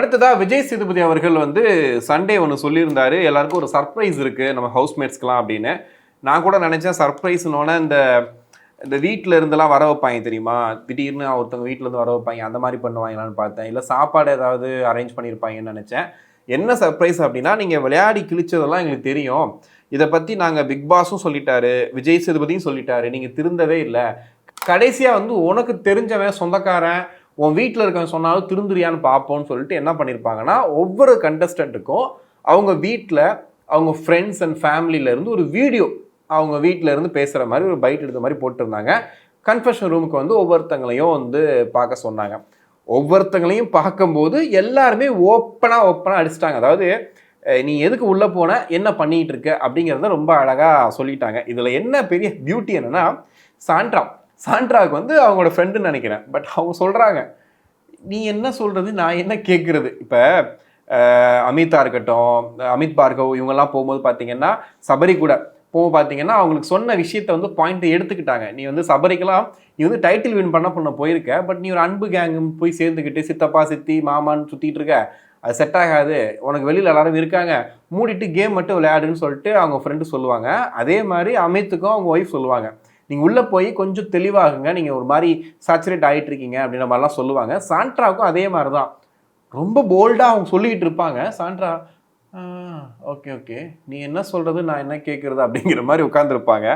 அடுத்ததா விஜய் சேதுபதி அவர்கள் வந்து சண்டே ஒன்று சொல்லியிருந்தாரு. எல்லாருக்கும் ஒரு சர்ப்ரைஸ் இருக்கு. நம்ம ஹவுஸ்மேட்ஸ்க்கெலாம் அப்படின்னு. நான் கூட நினச்சேன் சர்ப்ரைஸ்னோட இந்த இந்த வீட்டில் இருந்தெல்லாம் வர வைப்பாங்க தெரியுமா? திடீர்னு ஒருத்தவங்க வீட்டில் இருந்து வர வைப்பாங்க. அந்த மாதிரி பண்ணுவாங்களான்னு பார்த்தேன். இல்லை சாப்பாடு ஏதாவது அரேஞ்ச் பண்ணியிருப்பாங்கன்னு நினச்சேன். என்ன சர்ப்ரைஸ் அப்படின்னா நீங்கள் விளையாடி கிழிச்சதெல்லாம் எங்களுக்கு தெரியும். இதை பற்றி நாங்கள் பிக் பாஸும் சொல்லிட்டாரு. விஜய் சேதுபதியும் சொல்லிட்டாரு. நீங்கள் திருந்தவே இல்லை. கடைசியாக வந்து உனக்கு தெரிஞ்சவன் சொந்தக்காரன் உன் வீட்டில் இருக்கவங்க சொன்னாலும் திருந்துறியான்னு பார்ப்போம்னு சொல்லிட்டு என்ன பண்ணியிருப்பாங்கன்னா ஒவ்வொரு கண்டஸ்டண்ட்டுக்கும் அவங்க வீட்டில் அவங்க ஃப்ரெண்ட்ஸ் அண்ட் ஃபேமிலியிலேருந்து ஒரு வீடியோ அவங்க வீட்டிலேருந்து பேசுகிற மாதிரி ஒரு பைட் எடுத்த மாதிரி போட்டிருந்தாங்க. கன்ஃபெஷன் ரூமுக்கு வந்து ஒவ்வொருத்தங்களையும் வந்து பார்க்க சொன்னாங்க. ஒவ்வொருத்தங்களையும் பார்க்கும்போது எல்லாருமே ஓப்பனாக ஓப்பனாக அடிச்சிட்டாங்க. அதாவது நீ எதுக்கு உள்ளே போன? என்ன பண்ணிகிட்டு இருக்க? அப்படிங்கிறத ரொம்ப அழகாக சொல்லிட்டாங்க. இதில் என்ன பெரிய பியூட்டி என்னன்னா சாண்ட்ரா சாண்ட்ராவுக்கு வந்து அவங்களோட ஃப்ரெண்டுன்னு நினைக்கிறேன். பட் அவங்க சொல்கிறாங்க நீ என்ன சொல்கிறது நான் என்ன கேட்குறது இப்போ அமிதா இருக்கட்டும் அமித் பார்கவ் இவங்கெல்லாம் போகும்போது பார்த்தீங்கன்னா சபரி கூட போக பார்த்தீங்கன்னா அவங்களுக்கு சொன்ன விஷயத்த வந்து பாயிண்ட் எடுத்துக்கிட்டாங்க. நீ வந்து சபரிக்கெல்லாம் நீ வந்து டைட்டில் வின் பண்ண பண்ண போயிருக்க. பட் நீ ஒரு அன்பு கேங்கும் போய் சேர்ந்துக்கிட்டு சித்தப்பா சித்தி மாமான்னு சுற்றிட்டு இருக்க. அது செட் ஆகாது. உனக்கு வெளியில் எல்லாரும் இருக்காங்க. மூடிட்டு கேம் மட்டும் விளையாடுன்னு சொல்லிட்டு அவங்க ஃப்ரெண்டு சொல்லுவாங்க. அதே மாதிரி அமித்துக்கும் அவங்க ஒய்ஃப் சொல்லுவாங்க. நீங்கள் உள்ளே போய் கொஞ்சம் தெளிவாகுங்க. நீங்கள் ஒரு மாதிரி சாச்சுரேட் ஆகிட்டு இருக்கீங்க அப்படின்ற மாதிரிலாம் சொல்லுவாங்க. சாண்ட்ராவுக்கும் அதே மாதிரி தான் ரொம்ப போல்டாக அவங்க சொல்லிக்கிட்டு இருப்பாங்க. சாண்ட்ரா ஓகே ஓகே நீ என்ன சொல்கிறது நான் என்ன கேட்குறது அப்படிங்கிற மாதிரி உட்காந்துருப்பாங்க